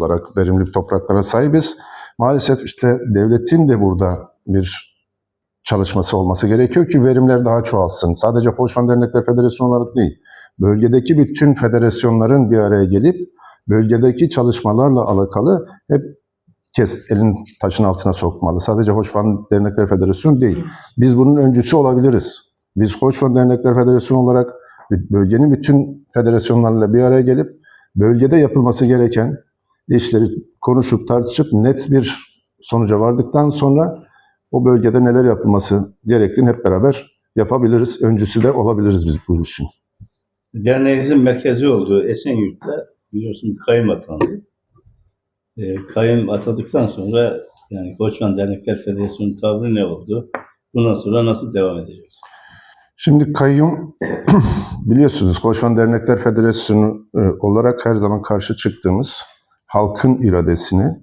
olarak verimli topraklara sahibiz. Maalesef işte devletin de burada bir çalışması olması gerekiyor ki verimler daha çoğalsın. Sadece Hoşvan Dernekler Federasyonu olarak değil, bölgedeki bütün federasyonların bir araya gelip bölgedeki çalışmalarla alakalı hep kes elin taşın altına sokmalı. Sadece Hoşvan Dernekler Federasyonu değil. Biz bunun öncüsü olabiliriz. Biz Hoşvan Dernekler Federasyonu olarak bölgenin bütün federasyonlarıyla bir araya gelip bölgede yapılması gereken işleri konuşup tartışıp net bir sonuca vardıktan sonra o bölgede neler yapılması gerektiğini hep beraber yapabiliriz. Öncüsü de olabiliriz biz bu işin. Derneğimizin merkezi olduğu Esenyurt'ta biliyorsun kayım atandı. Ee, kayım atadıktan sonra yani Koçman Dernekler Federasyonu tavrı ne oldu? Bundan sonra nasıl devam edeceğiz? Şimdi kayyum biliyorsunuz Koçman Dernekler Federasyonu e, olarak her zaman karşı çıktığımız halkın iradesini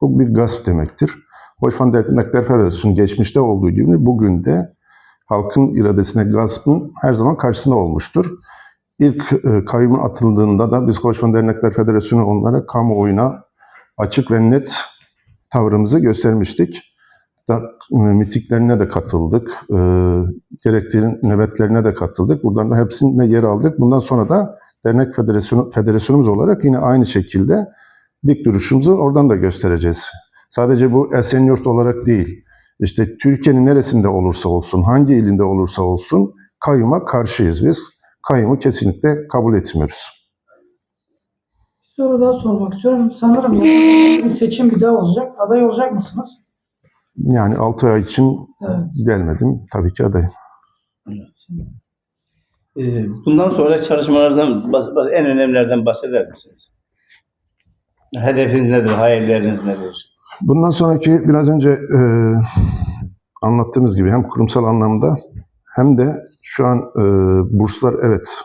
bu bir gasp demektir. Koçman Dernekler Federasyonu geçmişte olduğu gibi bugün de halkın iradesine gaspın her zaman karşısında olmuştur. İlk e, kayyumun atıldığında da biz Koçman Dernekler Federasyonu onlara kamuoyuna açık ve net tavrımızı göstermiştik. Da, e, mitiklerine de katıldık. E, gerektiği nöbetlerine de katıldık. Buradan da hepsine yer aldık. Bundan sonra da dernek federasyonu, federasyonumuz olarak yine aynı şekilde dik duruşumuzu oradan da göstereceğiz. Sadece bu Esenyurt olarak değil. İşte Türkiye'nin neresinde olursa olsun, hangi ilinde olursa olsun kayyuma karşıyız biz. Kayyumu kesinlikle kabul etmiyoruz. Bir soru daha sormak istiyorum. Sanırım yakın bir seçim bir daha olacak. Aday olacak mısınız? Yani 6 ay için Evet. gelmedim. Tabii ki adayım. Evet. Ee, bundan sonra çalışmalardan en önemlilerden bahseder misiniz? Hedefiniz nedir? Hayalleriniz nedir? Bundan sonraki biraz önce e, anlattığımız gibi hem kurumsal anlamda hem de şu an e, burslar evet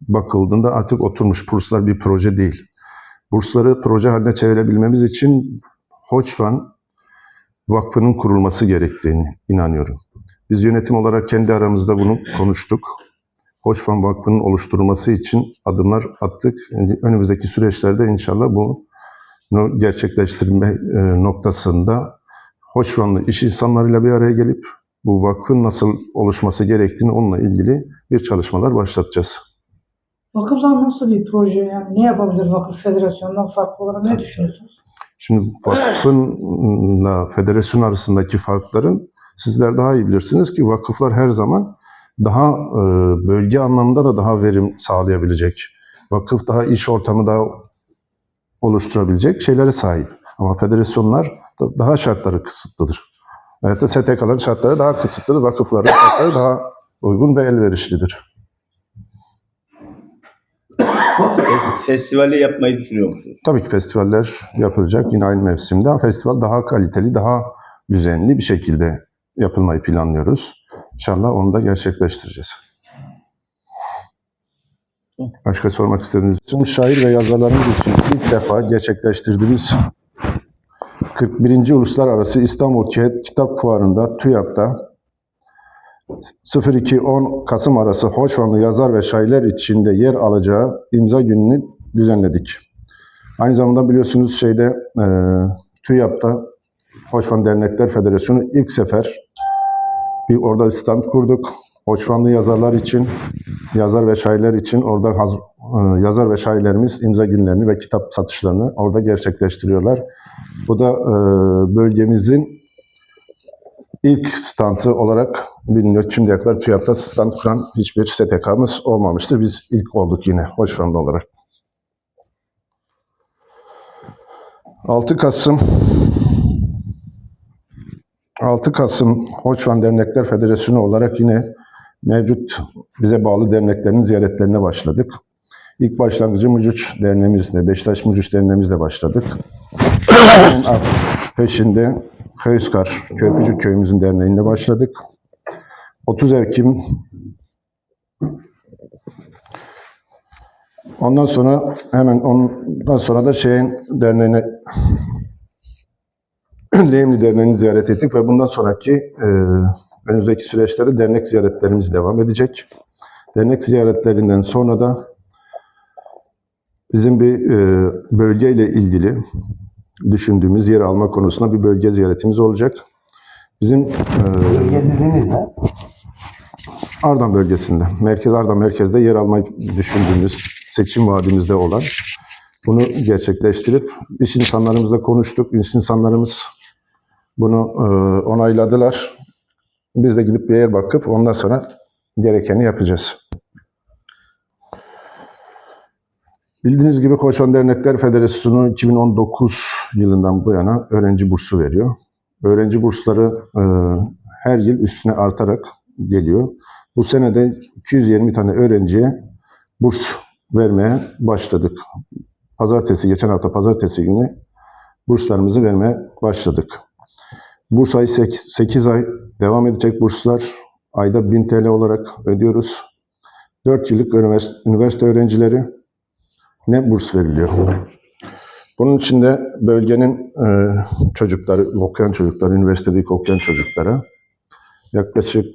bakıldığında artık oturmuş burslar bir proje değil. Bursları proje haline çevirebilmemiz için Hoçvan Vakfı'nın kurulması gerektiğini inanıyorum. Biz yönetim olarak kendi aramızda bunu konuştuk. Hoçvan Vakfı'nın oluşturulması için adımlar attık. Önümüzdeki süreçlerde inşallah bu gerçekleştirme e, noktasında Hoşvanlı iş insanlarıyla bir araya gelip bu vakfın nasıl oluşması gerektiğini onunla ilgili bir çalışmalar başlatacağız. Vakıflar nasıl bir proje? Yani ne yapabilir vakıf federasyondan farklı olarak ne düşünüyorsunuz? Şimdi vakfınla federasyon arasındaki farkların sizler daha iyi bilirsiniz ki vakıflar her zaman daha e, bölge anlamında da daha verim sağlayabilecek. Vakıf daha iş ortamı daha oluşturabilecek şeylere sahip. Ama federasyonlar da daha şartları kısıtlıdır. Evet de STK'ların şartları daha kısıtlıdır. Vakıfların şartları daha uygun ve elverişlidir. Fes- Festivali yapmayı düşünüyor musunuz? Tabii ki festivaller yapılacak yine aynı mevsimde. Festival daha kaliteli, daha düzenli bir şekilde yapılmayı planlıyoruz. İnşallah onu da gerçekleştireceğiz. Başka sormak istediğiniz için şair ve yazarlarımız için ilk defa gerçekleştirdiğimiz 41. Uluslararası İstanbul Ki- Kitap Fuarı'nda TÜYAP'ta 02-10 Kasım arası Hoşvanlı yazar ve şairler içinde yer alacağı imza gününü düzenledik. Aynı zamanda biliyorsunuz şeyde e, TÜYAP'ta Hoşvan Dernekler Federasyonu ilk sefer bir orada stand kurduk. Hoşvanlı yazarlar için, yazar ve şairler için orada haz- e, yazar ve şairlerimiz imza günlerini ve kitap satışlarını orada gerçekleştiriyorlar. Bu da e, bölgemizin ilk standı olarak biliniyor. Şimdiye kadar TÜYAP'ta stand kuran hiçbir STK'mız olmamıştı. Biz ilk olduk yine Hoşvanlı olarak. 6 Kasım 6 Kasım Hoçvan Dernekler Federasyonu olarak yine mevcut bize bağlı derneklerin ziyaretlerine başladık. İlk başlangıcı Mucuç Derneğimizle, Beşiktaş Mucuç Derneğimizle başladık. Peşinde Köyüskar, Köprücük Köyümüzün derneğinde başladık. 30 Ekim Ondan sonra hemen ondan sonra da şeyin derneğine Lehimli Derneği'ni ziyaret ettik ve bundan sonraki e, önümüzdeki süreçte de dernek ziyaretlerimiz devam edecek. Dernek ziyaretlerinden sonra da Bizim bir e, bölgeyle ilgili düşündüğümüz yer alma konusunda bir bölge ziyaretimiz olacak. Bizim e? Ardahan bölgesinde, Merkez Ardahan merkezde yer almayı düşündüğümüz seçim vaadimizde olan bunu gerçekleştirip iş insanlarımızla konuştuk. İş insanlarımız bunu e, onayladılar. Biz de gidip bir yer bakıp ondan sonra gerekeni yapacağız. Bildiğiniz gibi Koçman Dernekler Federasyonu 2019 yılından bu yana öğrenci bursu veriyor. Öğrenci bursları e, her yıl üstüne artarak geliyor. Bu sene de 220 tane öğrenciye burs vermeye başladık. Pazartesi, geçen hafta pazartesi günü burslarımızı vermeye başladık. Burs ayı 8 ay devam edecek burslar. Ayda 1000 TL olarak ödüyoruz. 4 yıllık üniversite, öğrencileri ne burs veriliyor. Bunun için de bölgenin e, çocukları, okuyan çocuklar, üniversitedeki okuyan çocuklara yaklaşık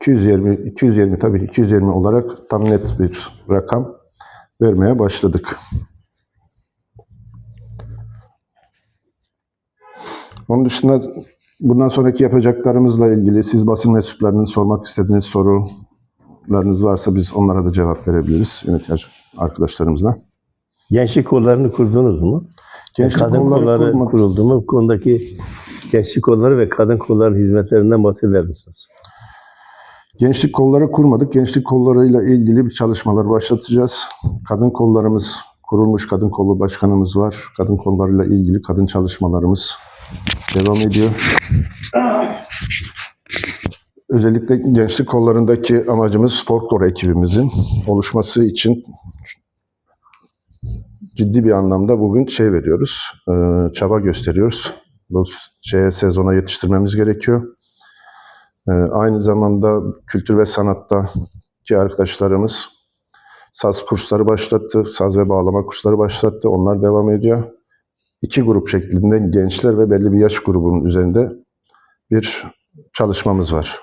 220, 220 tabii 220 olarak tam net bir rakam vermeye başladık. Onun dışında bundan sonraki yapacaklarımızla ilgili siz basın mensuplarının sormak istediğiniz sorularınız varsa biz onlara da cevap verebiliriz yönetici arkadaşlarımızla. Gençlik kollarını kurdunuz mu? Gençlik kadın kolları kolları kuruldu mu? Bu konudaki gençlik kolları ve kadın kolların hizmetlerinden bahseder misiniz? Gençlik kolları kurmadık. Gençlik kollarıyla ilgili bir çalışmalar başlatacağız. Kadın kollarımız kurulmuş kadın kolu başkanımız var. Kadın kollarıyla ilgili kadın çalışmalarımız devam ediyor. Özellikle gençlik kollarındaki amacımız folklor ekibimizin oluşması için ciddi bir anlamda bugün şey veriyoruz, e, çaba gösteriyoruz. Bu şeye sezona yetiştirmemiz gerekiyor. Ee, aynı zamanda kültür ve sanatta ki arkadaşlarımız saz kursları başlattı, saz ve bağlama kursları başlattı. Onlar devam ediyor. İki grup şeklinde gençler ve belli bir yaş grubunun üzerinde bir çalışmamız var.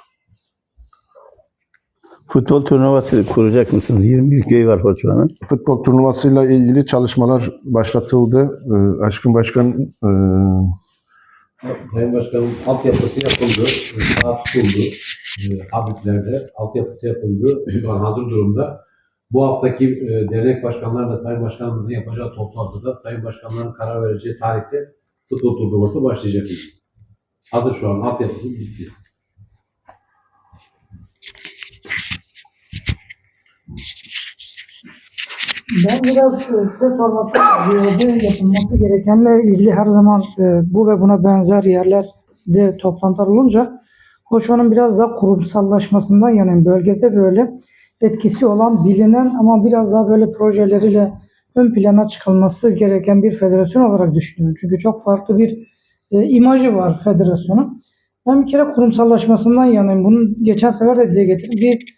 Futbol turnuvası kuracak mısınız? 21 köy var Hoçman'ın. Futbol turnuvasıyla ilgili çalışmalar başlatıldı. Ee, Aşkın Başkan e, Sayın Başkanım altyapısı yapıldı, saat tutuldu. E, Habitlerde altyapısı yapıldı. Şu an hazır durumda. Bu haftaki e, dernek başkanlarla Sayın Başkanımızın yapacağı toplantıda Sayın Başkanların karar vereceği tarihte futbol turnuvası başlayacak. Hazır şu an altyapısı bitti. Ben biraz e, size sormak istiyorum. yapılması gerekenle ilgili her zaman e, bu ve buna benzer yerlerde toplantılar olunca Hoşo'nun biraz daha kurumsallaşmasından yanayım. Bölgede böyle etkisi olan, bilinen ama biraz daha böyle projeleriyle ön plana çıkılması gereken bir federasyon olarak düşünüyorum. Çünkü çok farklı bir e, imajı var federasyonun. Ben bir kere kurumsallaşmasından yanayım. Bunun geçen sefer de dile getirdim. Bir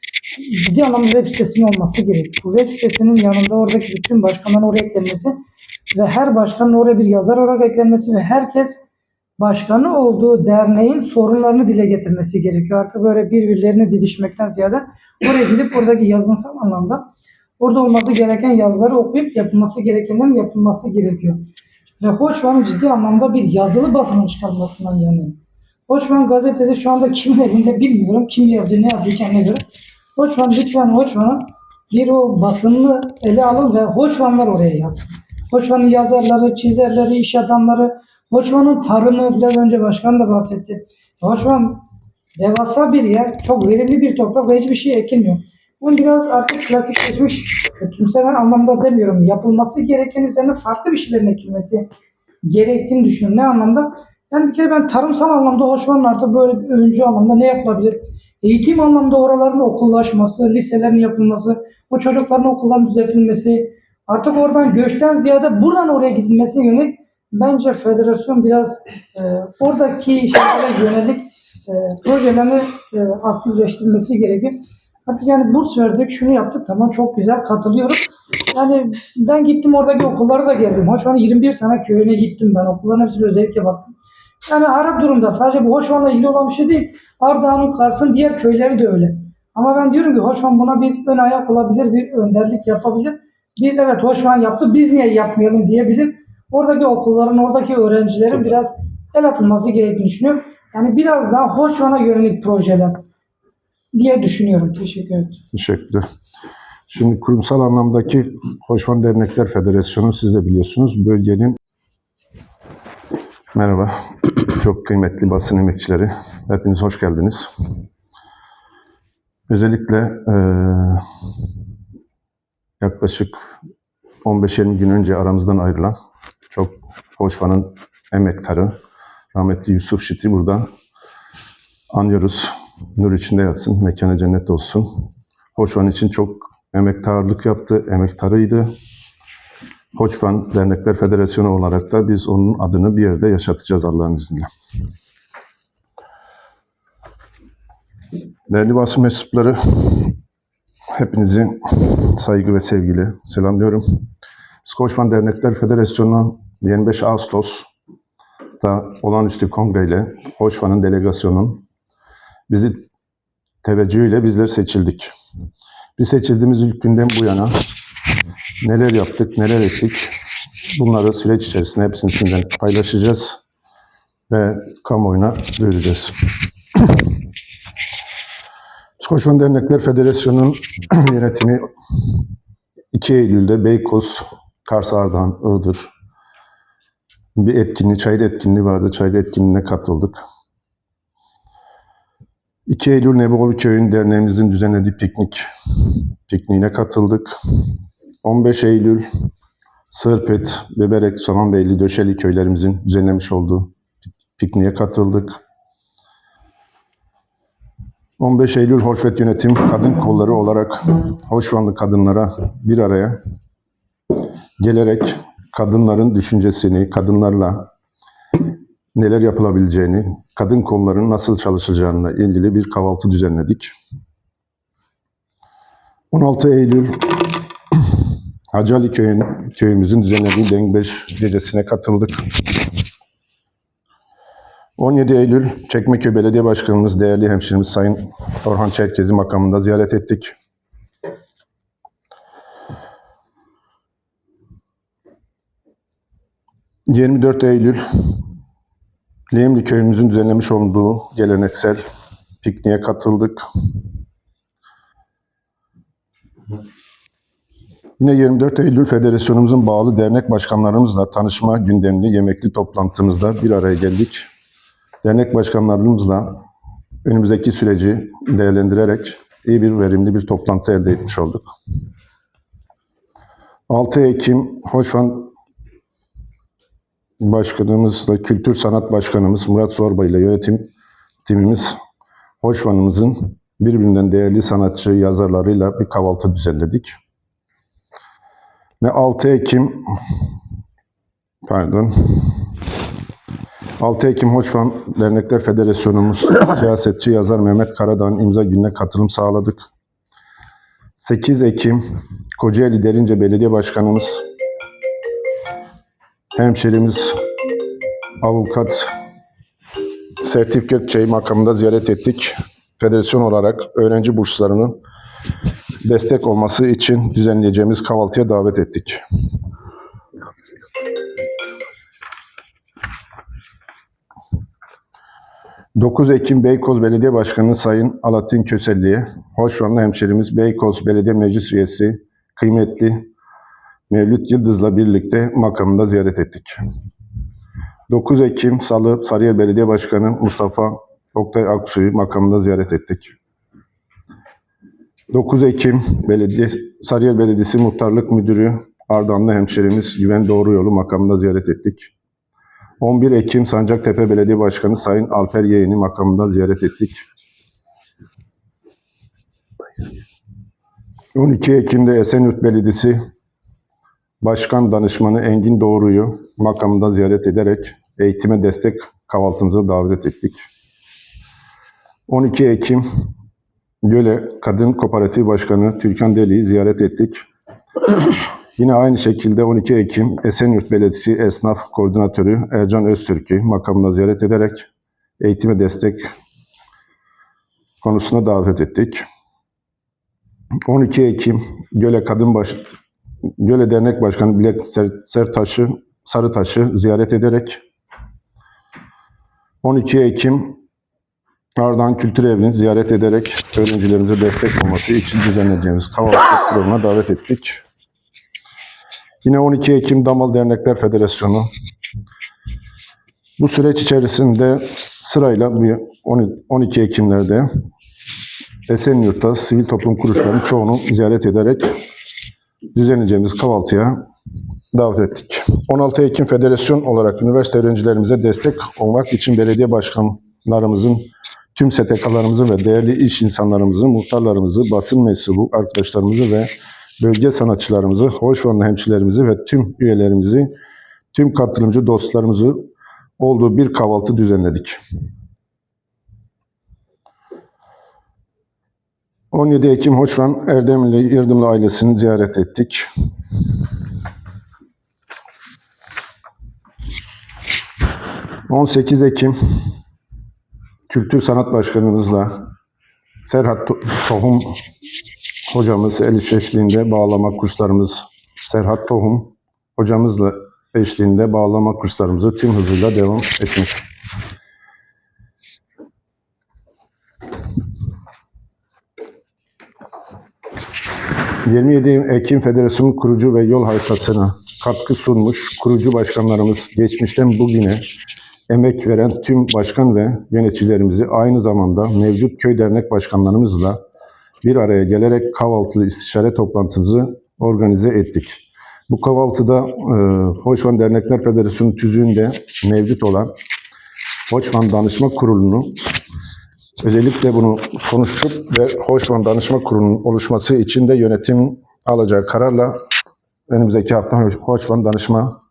ciddi anlamda web sitesinin olması gerekiyor. Bu web sitesinin yanında oradaki bütün başkanların oraya eklenmesi ve her başkanın oraya bir yazar olarak eklenmesi ve herkes başkanı olduğu derneğin sorunlarını dile getirmesi gerekiyor. Artık böyle birbirlerini didişmekten ziyade oraya gidip oradaki yazınsal anlamda orada olması gereken yazıları okuyup yapılması gerekenlerin yapılması gerekiyor. Ve Hoçman ciddi anlamda bir yazılı basının çıkarılmasından yanayım. Hoçman gazetesi şu anda kimin elinde bilmiyorum. Kim yazıyor, ne yapıyor kendine göre. Hoçman lütfen Hoçman'ın bir o basını ele alın ve Hoçmanlar oraya yazsın. Hoçman'ın yazarları, çizerleri, iş adamları, Hoçman'ın tarımı biraz önce başkan da bahsetti. Hoçman devasa bir yer, çok verimli bir toprak ve hiçbir şey ekilmiyor. Ben biraz artık klasikleşmiş, kötümsemen anlamda demiyorum. Yapılması gereken üzerine farklı bir şeylerin ekilmesi gerektiğini düşünüyorum. Ne anlamda? Yani bir kere ben tarımsal anlamda Hoşman'ın artık böyle bir öncü anlamda ne yapılabilir? Eğitim anlamda oraların okullaşması, liselerin yapılması, o çocukların okulların düzeltilmesi, artık oradan göçten ziyade buradan oraya gidilmesine yönelik bence federasyon biraz e, oradaki şeylere yönelik e, projelerini e, aktifleştirmesi gerekir. Artık yani burs verdik, şunu yaptık tamam çok güzel katılıyorum. Yani ben gittim oradaki okulları da gezdim. Hoş an 21 tane köyüne gittim ben. Okulların hepsine özellikle baktım. Yani harap durumda. Sadece bu Hoşvan'la ilgili olan bir şey değil. Ardahan'ın Kars'ın diğer köyleri de öyle. Ama ben diyorum ki Hoşvan buna bir ön ayak olabilir, bir önderlik yapabilir. Bir evet Hoşvan yaptı, biz niye yapmayalım diyebilir. Oradaki okulların, oradaki öğrencilerin biraz el atılması gerektiğini düşünüyorum. Yani biraz daha Hoşvan'a yönelik projeler diye düşünüyorum. Teşekkür ederim. Teşekkürler. Şimdi kurumsal anlamdaki Hoşvan Dernekler Federasyonu siz de biliyorsunuz bölgenin Merhaba. Çok kıymetli basın emekçileri. Hepiniz hoş geldiniz. Özellikle eee, yaklaşık 15-20 gün önce aramızdan ayrılan çok Hoşvan'ın emektarı rahmetli Yusuf Şit'i burada anıyoruz. Nur içinde yatsın, mekanı cennet olsun. Hoşvan için çok emektarlık yaptı, emektarıydı. Hoçvan Dernekler Federasyonu olarak da biz onun adını bir yerde yaşatacağız Allah'ın izniyle. Değerli basın mensupları, hepinizi saygı ve sevgiyle selamlıyorum. Biz Hoçvan Dernekler Federasyonu 25 Ağustos'ta olağanüstü kongreyle Hoçvan'ın delegasyonun bizi teveccühüyle bizler seçildik. Biz seçildiğimiz ilk günden bu yana neler yaptık, neler ettik bunları süreç içerisinde hepsini sizinle paylaşacağız ve kamuoyuna duyuracağız. Koçman Dernekler Federasyonu'nun yönetimi 2 Eylül'de Beykoz, Kars Ardahan, Iğdır bir etkinliği, çayır etkinliği vardı. Çayır etkinliğine katıldık. 2 Eylül Nebolu Köyün derneğimizin düzenlediği piknik pikniğine katıldık. 15 Eylül Sığırpet, Beberek, Samanbeyli, Döşeli köylerimizin düzenlemiş olduğu pikniğe katıldık. 15 Eylül Horfet Yönetim Kadın Kolları olarak Hoşvanlı kadınlara bir araya gelerek kadınların düşüncesini, kadınlarla neler yapılabileceğini, kadın kollarının nasıl çalışacağına ilgili bir kahvaltı düzenledik. 16 Eylül Hacı Ali köyün, köyümüzün düzenlediği Dengbeş gecesine katıldık. 17 Eylül Çekmeköy Belediye Başkanımız, değerli hemşirimiz Sayın Orhan Çerkezi makamında ziyaret ettik. ...24 Eylül... Leyemli köyümüzün düzenlemiş olduğu geleneksel pikniğe katıldık. Yine 24 Eylül Federasyonumuzun bağlı dernek başkanlarımızla tanışma gündemli yemekli toplantımızda bir araya geldik. Dernek başkanlarımızla önümüzdeki süreci değerlendirerek iyi bir verimli bir toplantı elde etmiş olduk. 6 Ekim Hoşvan Başkanımızla Kültür Sanat Başkanımız Murat Zorba ile yönetim timimiz Hoşvan'ımızın birbirinden değerli sanatçı yazarlarıyla bir kahvaltı düzenledik. Ve 6 Ekim pardon 6 Ekim Hoçvan Dernekler Federasyonumuz siyasetçi yazar Mehmet Karadağ'ın imza gününe katılım sağladık. 8 Ekim Kocaeli Derince Belediye Başkanımız hemşerimiz avukat Sertif Gökçe'yi makamında ziyaret ettik. Federasyon olarak öğrenci burslarının destek olması için düzenleyeceğimiz kahvaltıya davet ettik. ...9 Ekim Beykoz Belediye Başkanı Sayın Alaaddin Köselli'ye... ...Hoşvanlı hemşerimiz Beykoz Belediye Meclis Üyesi... ...kıymetli Mevlüt Yıldız'la birlikte makamında ziyaret ettik. 9 Ekim Salı Sarıyer Belediye Başkanı Mustafa Oktay Aksu'yu makamında ziyaret ettik. 9 Ekim Belediye Sarıyer Belediyesi Muhtarlık Müdürü Ardanlı hemşerimiz Güven Doğru Yolu makamında ziyaret ettik. 11 Ekim Sancaktepe Belediye Başkanı Sayın Alper Yeğeni makamında ziyaret ettik. 12 Ekim'de Esenyurt Belediyesi Başkan Danışmanı Engin Doğru'yu makamında ziyaret ederek eğitime destek kahvaltımıza davet ettik. 12 Ekim Göle Kadın Kooperatif Başkanı Türkan Deli'yi ziyaret ettik. Yine aynı şekilde 12 Ekim Esenyurt Belediyesi Esnaf Koordinatörü Ercan Öztürk'ü makamına ziyaret ederek eğitime destek konusuna davet ettik. 12 Ekim Göle Kadın Baş Göle Dernek Başkanı Bilek Ser- Sertaş'ı Sarıtaş'ı ziyaret ederek 12 Ekim Ardahan Kültür Evi'ni ziyaret ederek öğrencilerimize destek olması için düzenleyeceğimiz kahvaltı programına davet ettik. Yine 12 Ekim Damal Dernekler Federasyonu bu süreç içerisinde sırayla bu 12 Ekim'lerde Esenyurt'ta sivil toplum kuruluşlarının çoğunu ziyaret ederek düzenleyeceğimiz kahvaltıya davet ettik. 16 Ekim Federasyon olarak üniversite öğrencilerimize destek olmak için belediye başkanlarımızın, tüm STK'larımızın ve değerli iş insanlarımızın, muhtarlarımızı, basın mensubu arkadaşlarımızı ve bölge sanatçılarımızı, Hoşvanlı hemşirelerimizi ve tüm üyelerimizi, tüm katılımcı dostlarımızı olduğu bir kahvaltı düzenledik. 17 Ekim Hoçvan Erdemli Yırdımlı ailesini ziyaret ettik. ...18 Ekim... ...Kültür Sanat Başkanımızla... ...Serhat To- Tohum... ...hocamız el eşliğinde bağlama kurslarımız... ...Serhat Tohum... ...hocamızla eşliğinde bağlama kurslarımızı... ...tüm hızıyla devam etmiş. 27 Ekim Federasyonu kurucu ve yol haritasına katkı sunmuş kurucu başkanlarımız geçmişten bugüne emek veren tüm başkan ve yöneticilerimizi aynı zamanda mevcut köy dernek başkanlarımızla bir araya gelerek kahvaltılı istişare toplantımızı organize ettik. Bu kahvaltıda e, Hoşvan Dernekler Federasyonu tüzüğünde mevcut olan Hoşvan Danışma Kurulu'nu Özellikle bunu konuşup ve Hoşvan Danışma Kurulu'nun oluşması için de yönetim alacağı kararla önümüzdeki hafta Hoşvan Danışma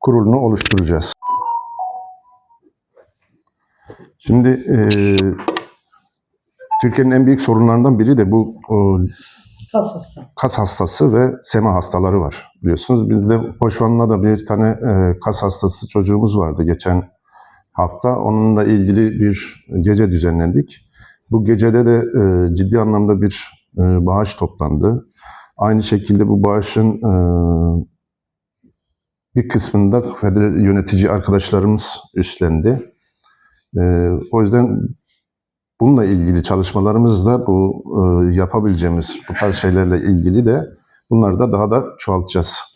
Kurulu'nu oluşturacağız. Şimdi eee, Türkiye'nin en büyük sorunlarından biri de bu o, Kasası. kas hastası ve sema hastaları var biliyorsunuz. Bizde Hoşvan'la da bir tane e, kas hastası çocuğumuz vardı geçen hafta. Onunla ilgili bir gece düzenlendik. Bu gecede de e, ciddi anlamda bir e, bağış toplandı. Aynı şekilde bu bağışın e, bir kısmını da federa- yönetici arkadaşlarımız üstlendi. E, o yüzden bununla ilgili çalışmalarımızda bu e, yapabileceğimiz bu tarz şeylerle ilgili de bunları da daha da çoğaltacağız.